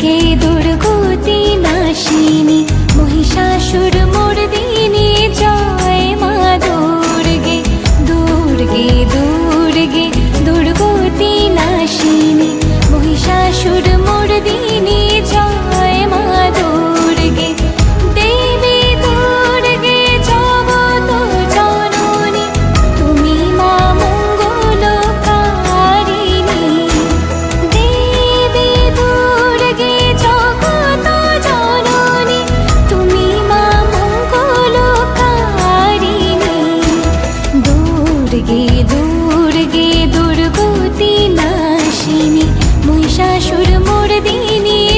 থেকে দুর্গতি নাশিনী মহিষাসুর নাশিনী মহিষাসুর মোর জয়